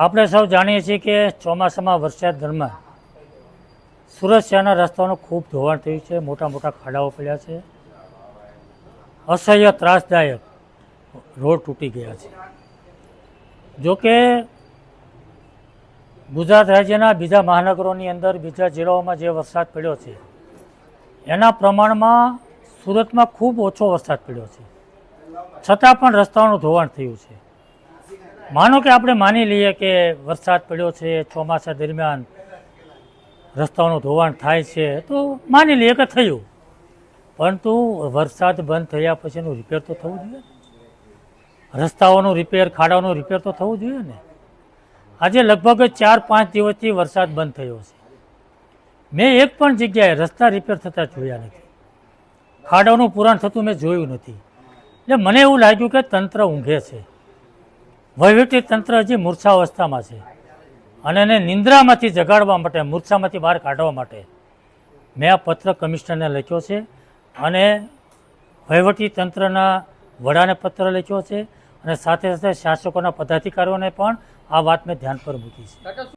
આપણે સૌ જાણીએ છીએ કે ચોમાસામાં વરસાદ દરમિયાન સુરત શહેરના રસ્તાઓનું ખૂબ ધોવાણ થયું છે મોટા મોટા ખાડાઓ પડ્યા છે. અસહ્ય, ત્રાસદાયક રોડ તૂટી ગયા છે. જોકે ગુજરાત રાજ્યના બીજા મહાનગરોની અંદર, બીજા જિલ્લાઓમાં જે વરસાદ પડ્યો છે, એના પ્રમાણમાં સુરતમાં ખૂબ ઓછો વરસાદ પડ્યો છે. છતાં પણ રસ્તાઓનું ધોવાણ થયું છે. માનો કે આપણે માની લઈએ કે વરસાદ પડ્યો છે, ચોમાસા દરમિયાન રસ્તાઓનું ધોવાણ થાય છે, તો માની લઈએ કે થયું. પરંતુ વરસાદ બંધ થયા પછીનું રિપેર તો થવું જોઈએ રસ્તાઓનું રિપેર ખાડાઓનું રિપેર તો થવું જોઈએ ને. આજે લગભગ ચાર પાંચ દિવસથી વરસાદ બંધ થયો છે. મેં એક પણ જગ્યાએ રસ્તા રિપેર થતા જોયા નથી. ખાડાઓનું પુરાણ થતું મેં જોયું નથી. એટલે મને એવું લાગ્યું કે તંત્ર ઊંઘે છે. વહીવટી તંત્ર હજી મૂર્છાવસ્થામાં છે. અને એને નિંદ્રામાંથી જગાડવા માટે, મૂર્છામાંથી બહાર કાઢવા માટે મેં આ પત્ર કમિશનરને લખ્યો છે અને વહીવટી તંત્રના વડાને પત્ર લખ્યો છે અને સાથે સાથે શાસકોના પદાધિકારીઓને પણ આ વાત મેં ધ્યાન પર મૂકી છે.